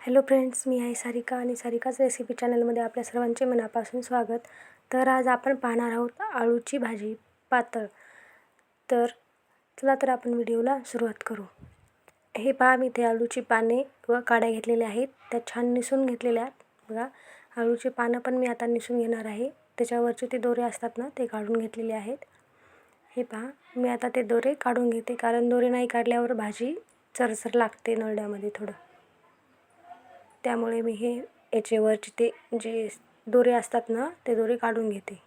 Hello friends मी आहे सारिका आणि सारिकाच recipe चॅनलमध्ये आपल्या सर्वांचे मनापासून स्वागत. तर आज आपण पाहणार आहोत आळूची भाजी पातळ. तर चला तर आपण व्हिडिओला सुरुवात करू. हे पहा मी ते आळूची पाने व काड्या घेतलेल्या आहेत. त्या छान निसून घेतलेल्या आहेत. बघा आळूची पानं पण मी आता निसून घेणार आहे. त्याच्यावरचे ते दोरे असतात ना ते काढून घेतलेले आहेत. हे पहा मी आता ते दोरे काढून घेते. कारण दोरे नाही काढल्यावर भाजी चरचर लागते नरड्यामध्ये थोडं. त्यामुळे मी हे याच्यावरचे ते जे दोरे असतात ना ते दोरे काढून घेते.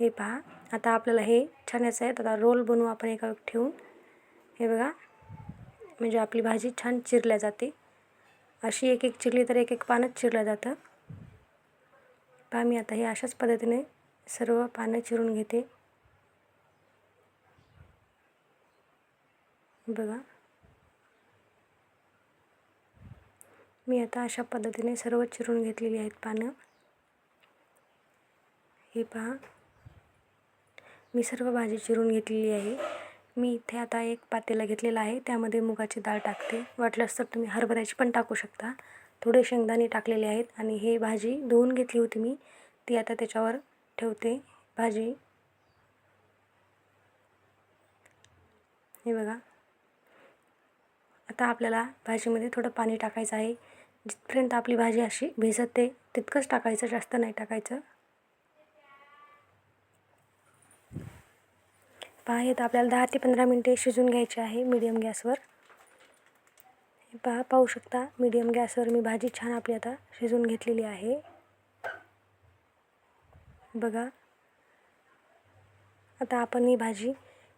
हे पहा आता आपल्याला हे छान याचं आहे आता रोल बनवू आपण एका ठेवून. हे बघा म्हणजे आपली भाजी छान चिरल्या जाते. अशी एक एक चिरली तर एक एक पानच चिरलं जातं. पहा मी आता हे अशाच पद्धतीने सर्व पानं चिरून घेते. बघा. मी आता अशा पद्धतीने सर्व चिरून घेतलेली आहेत पानं. हे पहा. मी सर्व भाजी चिरून घेतलेली आहे. मी इथे आता एक पातेला घेतलेला आहे. त्यामध्ये मुगाची डाळ टाकते. वाटलंच तर तुम्ही हरभऱ्याची पण टाकू शकता. थोडे शेंगदाणे टाकलेले आहेत आणि हे भाजी धुवून घेतली होती मी. ती आता त्याच्यावर ठेवते. भाजी. हे बघा. आता आपल्याला भाजीमध्ये थोडं पाणी टाकायचं आहे. जिथपर्यंत आपली भाजी अशी भिजते तितकंच टाकायचं जास्त नाही टाकायचं. पहा हे तर आपल्याला दहा ते पंधरा मिनटे शिजून घ्यायची आहे मीडियम गॅसवर. हे पहा पाहू शकता मीडियम गॅसवर मी भाजी छान आपली आता शिजून घेतलेली आहे. बघा. आता आपण ही भाजी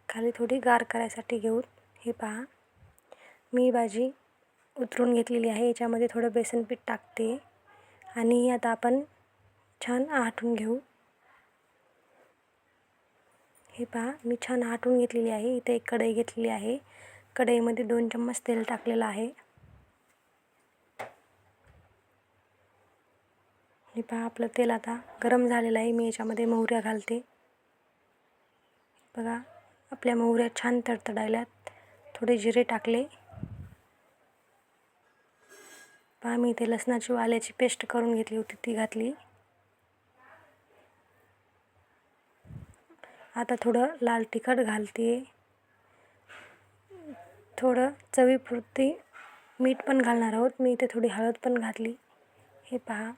खाली थोडी गार करायसाठी घेऊ हे पहा. मी भाजी उतरून घेतलेली आहे याच्यामध्ये थोडं बेसन पीठ टाकते आणि आता आपण छान आटून घेऊ. हे पहा मी छान आटून घेतलेली आहे. इथे एक कढई घेतलेली आहे. कढईमध्ये दोन चम्मच तेल टाकलेलं आहे. हे पहा आपलं तेल आता गरम झालेलं आहे. मी याच्यामध्ये मोहऱ्या घालते. बघा आपल्या मोहऱ्या छान तडतडायल्यात. थोडे जिरे टाकले. पहा मी इथे लसणाची वाल्याची पेस्ट करून घेतली होती ती घातली. आता थोडं लाल तिखट घालते. थोडं चवीपुरती मीठ पण घालणार आहोत. मी इथे थोडी हळद पण घातली. हे पहा.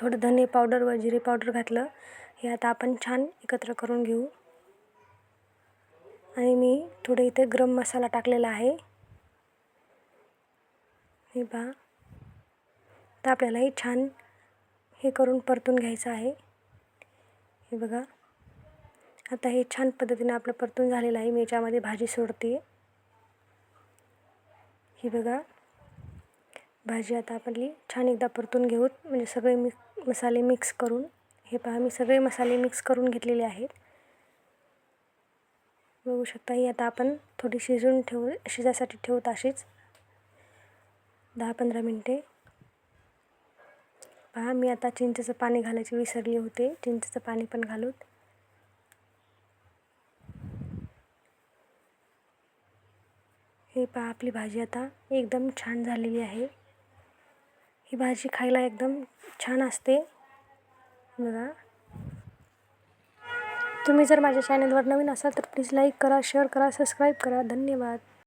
थोडं धने पावडर व जिरे पावडर घातलं. हे आता आपण छान एकत्र करून घेऊ. आणि मी थोडं इथे गरम मसाला टाकलेला आहे. हे पहा. तर आपल्याला हे छान हे करून परतून घ्यायचं आहे. हे बघा. आता हे छान पद्धतीने आपलं परतून झालेलं आहे. मी याच्यामध्ये भाजी सोडते ही बघा. भाजी आता आपली छान एकदा परतून घेऊत म्हणजे सगळे मिक्स मसाले मिक्स करून हे पहा मी सगळे मसाले मिक्स करून घेतलेले आहेत. बघू शकता ही आता आपण थोडी शिजून ठेवू शिजासाठी ठेवत अशीच. दहा पंधरा मिनटे. पहा मी आता चिंचेचं पाणी घालायचे विसरले होते. चिंचेचं पाणी पण घालूत. हे पहा आपली भाजी आता एकदम छान झालेली आहे. ही भाजी खायला एकदम छान असते. बघा. तुम्ही जर माझ्या चॅनलवर नवीन असाल तर प्लीज लाईक करा शेअर करा सबस्क्राईब करा. धन्यवाद.